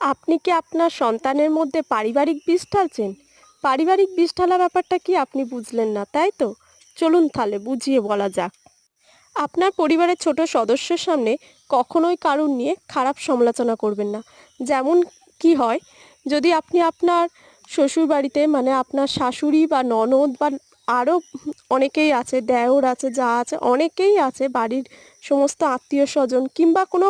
আপনি কি আপনার সন্তানের মধ্যে পারিবারিক বিষ ঢালছেন? পারিবারিক বিষ ঢালা ব্যাপারটা কি আপনি বুঝলেন না, তাই তো? চলুন তাহলে বুঝিয়ে বলা যাক। আপনার পরিবারের ছোট সদস্যের সামনে কখনোই কারুর নিয়ে খারাপ সমালোচনা করবেন না। যেমন কি হয়, যদি আপনি আপনার শ্বশুর বাড়িতে মানে আপনার শাশুড়ি বা ননদ বা আরও অনেকেই আছে, দেওর আছে, যা আছে, অনেকেই আছে বাড়ির সমস্ত আত্মীয় স্বজন কিংবা কোনো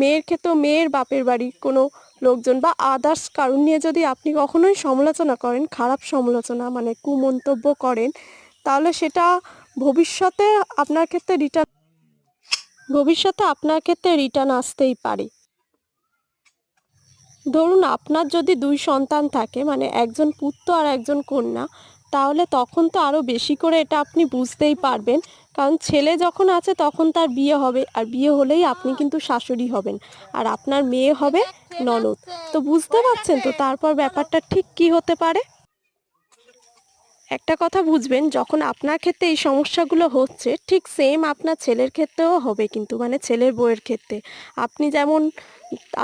মেয়ের ক্ষেত্রে, মেয়ের বাপের বাড়ির কোনো লোকজন বা আদার্স কারণ নিয়ে যদি আপনি কখনোই সমালোচনা করেন, খারাপ সমালোচনা মানে কুমন্তব্য করেন, তাহলে সেটা ভবিষ্যতে আপনার ক্ষেত্রে রিটার্ন ভবিষ্যতে আপনার ক্ষেত্রে রিটার্ন আসতেই পারে। ধরুন আপনার যদি দুই সন্তান থাকে মানে একজন পুত্র আর একজন কন্যা, তাহলে তখন তো আরও বেশি করে এটা আপনি বুঝতেই পারবেন কারণ ছেলে যখন আছে তখন তার বিয়ে হবে। আর বিয়ে হলেই আপনি কিন্তু শাশুড়ি হবেন। আর আপনার মেয়ে হবে ননদ। তো বুঝতে পারছেন তো তারপর ব্যাপারটা ঠিক কি হতে পারে? একটা কথা বুঝবেন, যখন আপনার ক্ষেত্রে এই সমস্যাগুলো হচ্ছে, ঠিক সেম আপনার ছেলের ক্ষেত্রেও হবে কিন্তু মানে ছেলের বউয়ের ক্ষেত্রে। আপনি যেমন,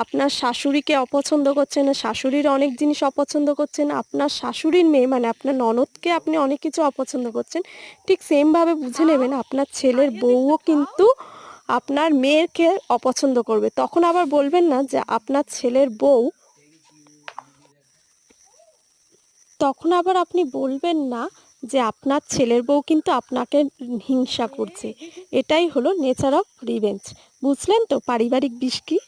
আপনার শাশুড়িকে অপছন্দ করছেন, শাশুড়ির অনেক জিনিস অপছন্দ করছেন, আপনার শাশুড়ির মেয়ে মানে আপনার ননদকে আপনি অনেক কিছু অপছন্দ করছেন, ঠিক সেমভাবে বুঝে নেবেন, আপনার ছেলের বউও কিন্তু আপনার মেয়েকে অপছন্দ করবে। তখন আবার বলবেন না যে আপনার ছেলের বউ তখন আবার আপনি বলবেন না যে আপনার ছেলের বউ কিন্তু আপনাকে হিংসা করছে। এটাই হলো নেচার অফ রিভেঞ্জ বুঝলেন তো? পারিবারিক বিষ কি?